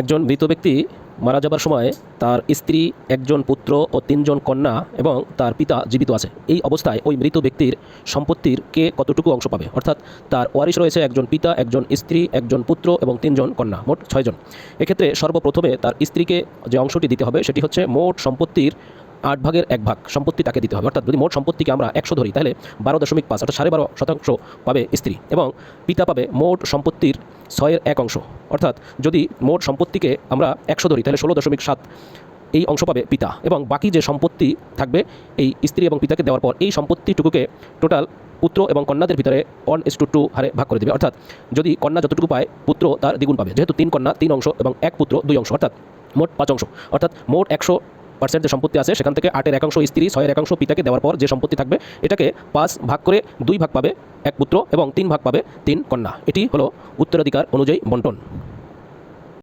একজন মৃত ব্যক্তি মারা যাবার সময় তার স্ত্রী, একজন পুত্র ও তিনজন কন্যা এবং তার পিতা জীবিত আছে। এই অবস্থায় ওই মৃত ব্যক্তির সম্পত্তির কে কতটুকু অংশ পাবে? অর্থাৎ তার ওয়ারিশ রয়েছে একজন পিতা, একজন স্ত্রী, একজন পুত্র এবং তিনজন কন্যা, মোট ছয়জন এক্ষেত্রে সর্বপ্রথমে তার স্ত্রীকে যে অংশটি দিতে হবে সেটি হচ্ছে মোট সম্পত্তির আট ভাগের এক ভাগ। সম্পত্তি তাকে দিতে হবে। অর্থাৎ যদি মোট সম্পত্তিকে আমরা একশো ধরি, তাহলে বারো দশমিক পাঁচ অর্থাৎ সাড়ে বারো শতাংশ পাবে স্ত্রী এবং পিতা পাবে মোট সম্পত্তির ছয়ের এক অংশ। অর্থাৎ যদি মোট সম্পত্তিকে আমরা একশো ধরি, তাহলে ষোলো দশমিক সাত এই অংশ পাবে পিতা। এবং বাকি যে সম্পত্তি থাকবে, এই স্ত্রী এবং পিতাকে দেওয়ার পর এই সম্পত্তিটুকুকে টোটাল পুত্র এবং কন্যাদের ভিতরে ওয়ান ইস টু টু হারে ভাগ করে দেবে। অর্থাৎ যদি কন্যা যতটুকু পায়, পুত্র তার দ্বিগুণ পাবে। যেহেতু তিন কন্যা, তিন অংশ এবং এক পুত্র, দুই অংশ, অর্থাৎ মোট পাঁচ অংশ। অর্থাৎ মোট একশো পার্সেন্ট যে সম্পত্তি আছে, সেখান থেকে আটের একাংশ স্ত্রী, ছয়ের একাংশ পিতাকে দেওয়ার পর যে সম্পত্তি থাকবে, এটাকে পাঁচ ভাগ করে দুই ভাগ পাবে এক পুত্র এবং তিন ভাগ পাবে তিন কন্যা। এটি হলো উত্তরাধিকার অনুযায়ী বন্টন।